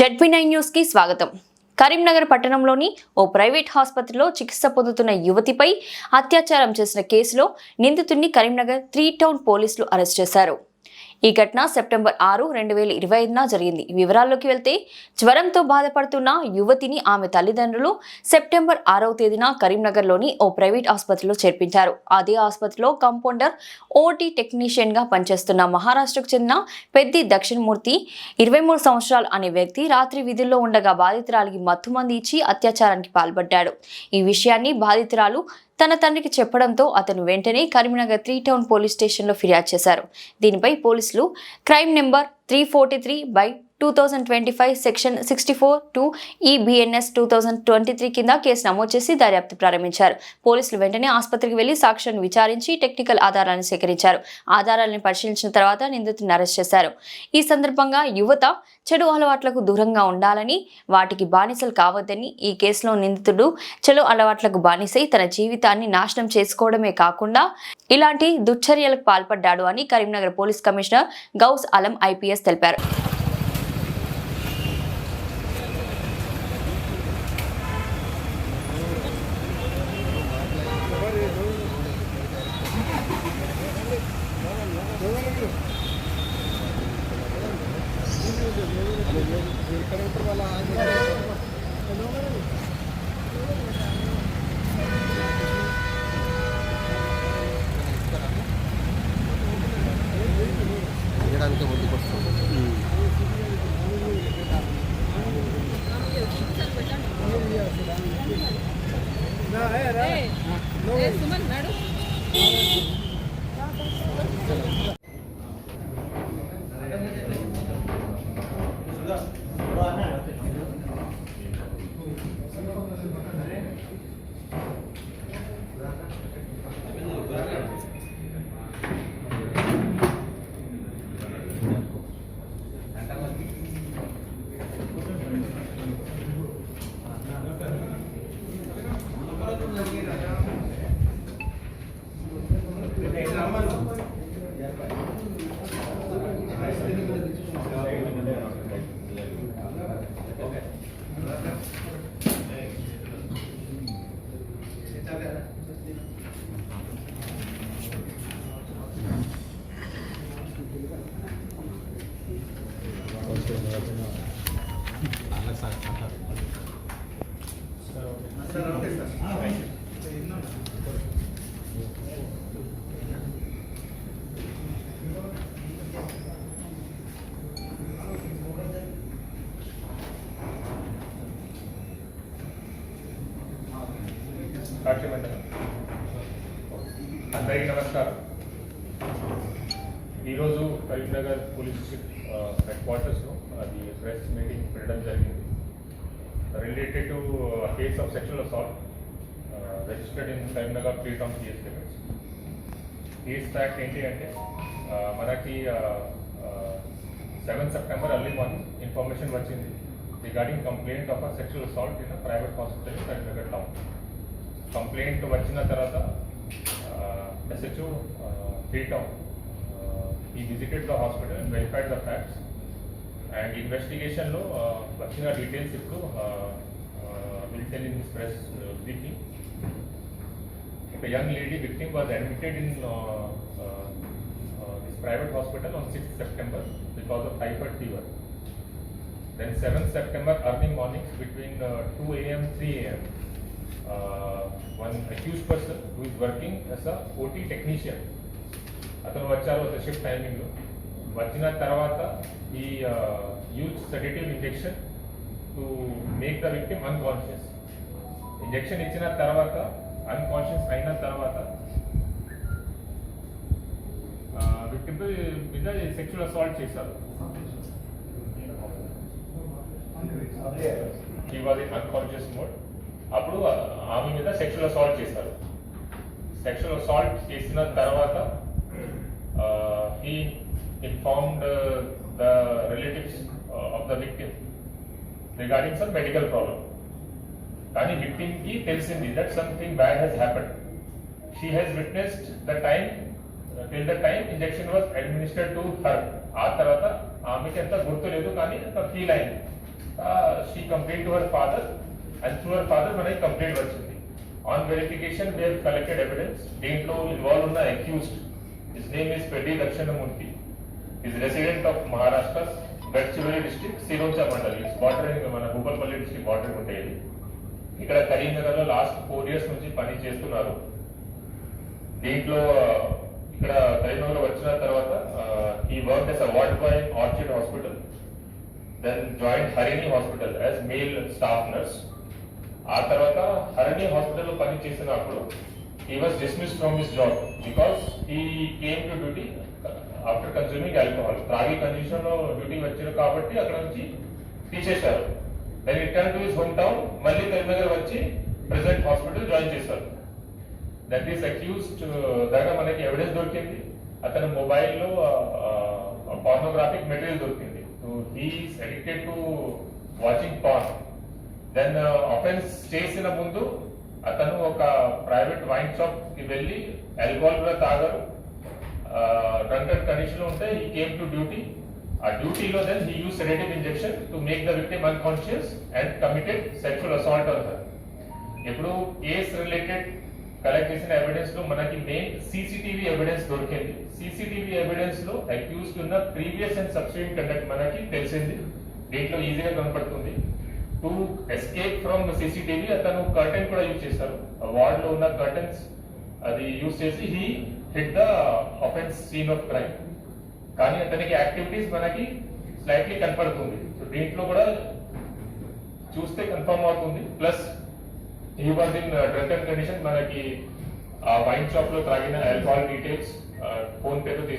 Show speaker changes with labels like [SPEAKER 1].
[SPEAKER 1] ZP nine న్యూస్కి స్వాగతం. కరీంనగర్ పట్టణంలోని ఓ ప్రైవేట్ ఆసుపత్రిలో చికిత్స పొందుతున్న యువతిపై అత్యాచారం చేసిన కేసులో నిందితుడిని కరీంనగర్ త్రీ టౌన్ పోలీసులు అరెస్ట్ చేశారు. ఈ ఘటన సెప్టెంబర్ ఆరు రెండు వేల ఇరవై ఐదున జరిగింది. వివరాల్లోకి వెళ్తే జ్వరంతో బాధపడుతున్న యువతిని ఆమె తల్లిదండ్రులు సెప్టెంబర్ ఆరవ తేదీన కరీంనగర్లోని ఓ ప్రైవేట్ ఆసుపత్రిలో చేర్పించారు. అదే ఆసుపత్రిలో కంపౌండర్ ఓటీ టెక్నీషియన్గా పనిచేస్తున్న మహారాష్ట్రకు చెందిన పెద్ది దక్షిణమూర్తి ఇరవై మూడు సంవత్సరాలు అనే వ్యక్తి రాత్రి విధుల్లో ఉండగా బాధితురాలికి మత్తుమంది ఇచ్చి అత్యాచారానికి పాల్పడ్డాడు. ఈ విషయాన్ని బాధితురాలు తన తండ్రికి చెప్పడంతో అతను వెంటనే కరీంనగర్ త్రీ టౌన్ పోలీస్ స్టేషన్లో ఫిర్యాదు చేశారు. దీనిపై పోలీసులు crime number three forty three by two thousand twenty five section sixty four two E BNS two thousand twenty three కింద కేసు నమోదు చేసి దర్యాప్తు ప్రారంభించారు. పోలీసులు వెంటనే ఆసుపత్రికి వెళ్ళి సాక్షులను విచారించి టెక్నికల్ ఆధారాలను సేకరించారు. ఆధారాలను పరిశీలించిన తర్వాత నిందితుడిని అరెస్ట్ చేశారు. ఈ సందర్భంగా యువత చెడు అలవాట్లకు దూరంగా ఉండాలని వాటికి బానిసలు కావద్దని ఈ కేసులో నిందితుడు చెడు అలవాట్లకు బానిసై తన జీవితాన్ని నాశనం చేసుకోవడమే కాకుండా ఇలాంటి దుశ్చర్యలకు పాల్పడ్డాడు అని Karimnagar police commissioner Ghouse Alam IPS తెలిపారు.
[SPEAKER 2] చేయడానికి
[SPEAKER 3] సాక్ష్యమండలం అందరికీ నమస్కారం ఈరోజు కరీంనగర్ పోలీస్ హెడ్ క్వార్టర్స్లో అది ప్రెస్ మీటింగ్ పెట్టడం జరిగింది. Related to case of sexual assault registered in Karimnagar three town CS limits case fact ఏంటి అంటే మనకి seven September early morning information వచ్చింది regarding complaint of sexual assault in private hospital in Karimnagar town complaint వచ్చిన తర్వాత SHO three town he visited the hospital verified the facts and ఇన్వెస్టిగేషన్లో వచ్చిన details ఇప్పుడు will tell in this press briefing ఒక young lady victim was admitted in this private hospital on sixth September because of typhoid fever Then 7th September early mornings between uh, 2 a.m. 3 a.m. Uh, one accused person who is working as a OT technician. అతను వచ్చారు ఒక shift timing వచ్చిన తర్వాత he use sedative injection to make the victim unconscious injection ఇచ్చిన తర్వాత unconscious అయిన తర్వాత victim మీద సెక్షువల్ అసాల్ట్ చేశారు. He was in unconscious mode అప్పుడు ఆమె మీద సెక్షువల్ అసాల్ట్ చేశారు. సెక్షువల్ అసాల్ట్ చేసిన తర్వాత he he informed the relatives of the victim regarding some medical problem కానీ విక్టిమ్కి తెలిసింది that something bad has happen she has witnessed the time till the time injection was administered to her ఆ తర్వాత ఆమెకి ఎంత గుర్తు లేదు కానీ అంత ఫీల్ అయింది. She complaint to her father and through her father మనకి కంప్లైంట్ వచ్చింది. On verification we collected evidence దీంట్లో ఇన్వాల్వ్ ఉన్న accused his name is Peddi Dakshinamurthy is resident of Maharashtra Gadchiroli district Sironcha mandal it's border మన Bhupalpally district border ఉంటాయి ఇక్కడ కరీంనగర్లో last four years నుంచి పని చేస్తున్నారు. దీంట్లో ఇక్కడ కరీంనగర్ వచ్చిన తర్వాత he work as a ward boy Orchid hospital then joined Harini hospital as male staff nurse ఆ తర్వాత హరిణి హాస్పిటల్లో పని చేసినప్పుడు he was dismiss from his job because he came to duty after consuming alcohol త్రాగి కండిషన్లో డ్యూటీ వచ్చారు కాబట్టి అక్కడ నుంచి తీసేశారు. Then return to his home town మళ్ళీ కరీంనగర్ వచ్చి ప్రెసెంట్ హాస్పిటల్ జాయిన్ చేశారు. దట్ ఈస్ అక్యూస్డ్ దాకా మనకి ఎవిడెన్స్ దొరికింది. అతని మొబైల్లో పార్నోగ్రాఫిక్ మెటీరియల్ దొరికింది. So he's addicted to watching porn then offence చేసిన ముందు అతను ఒక ప్రైవేట్ వైన్ షాప్కి వెళ్ళి ఆల్కహాల్ కూడా తాగారు. డ్రంకర్ కండిషన్ ఉంటే ఈ కేమ్ టు డ్యూటీ ఆ డ్యూటీలో then he use sedative injection to make the victim unconscious and committed sexual assault on her ఇప్పుడు కేస్ రిలేటెడ్ కలెక్ట్ చేసిన ఎవిడెన్స్లో మనకి మెయిన్ సీసీటీవీ ఎవిడెన్స్ దొరికింది. సీసీటీవీ ఎవిడెన్స్లో అక్యూస్డ్ ఉన్న ప్రీవియస్ అండ్ సబ్సిక్వెంట్ కండక్ట్ మనకి తెలిసింది. దీంట్లో ఈజీగా కనపడుతుంది. టు ఎస్కేప్ ఫ్రమ్ సీసీటీవీ అతను కర్టెన్ కూడా యూజ్ చేశారు వార్డ్లో ఉన్న కర్టెన్స్ అది యూజ్ చేసి he hit the offence scene of crime కానీ అతనికి యాక్టివిటీస్ మనకి స్లైట్లీ కనపడుతుంది సో దీంట్లో కూడా చూస్తే కన్ఫర్మ్ అవుతుంది. ప్లస్ ఈ వాజ్ ఇన్ డ్రంకన్ కండిషన్ మనకి ఆ వైన్ షాప్లో తాగిన ఆల్కహాల్ డీటెయిల్స్ ఫోన్ పేతో తీసు